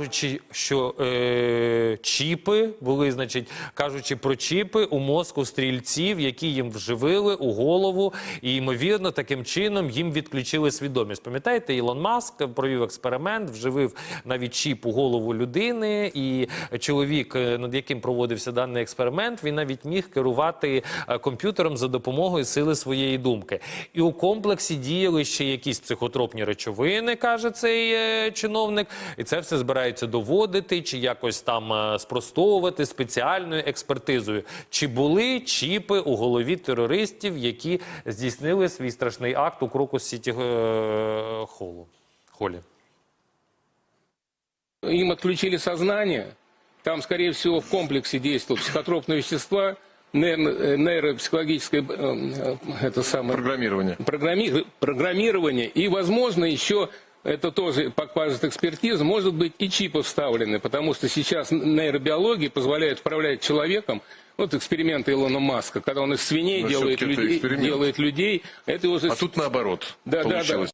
Кажучи, що е, чіпи були, значить, кажучи про чіпи у мозку стрільців, які їм вживили у голову, і ймовірно, таким чином їм відключили свідомість. Пам'ятаєте, Ілон Маск провів експеримент, вживив навіть чіп у голову людини, і чоловік, е, над яким проводився даний експеримент, він навіть міг керувати е, комп'ютером за допомогою сили своєї думки. І у комплексі діяли ще якісь психотропні речовини, каже цей е, чиновник, і це все збирається доводити чи якось там е, спростовувати спеціальною експертизою. Чи були чіпи у голові терористів, які здійснили свій страшний акт у Крокус Сіті е, Холу? Холі? Им отключили сознание. Там, скорее всего, в комплексе действовали психотропные вещества, нейро- э, нейропсихологическое э, э, это самое, Программирование. программи- программирование. И, возможно, еще это тоже покажет экспертиза, может быть и чипы вставлены, потому что сейчас нейробиология позволяет управлять человеком. Вот эксперименты Илона Маска, когда он из свиней Но делает людей, делает людей, это уже А тут наоборот Да, да, да. получилось.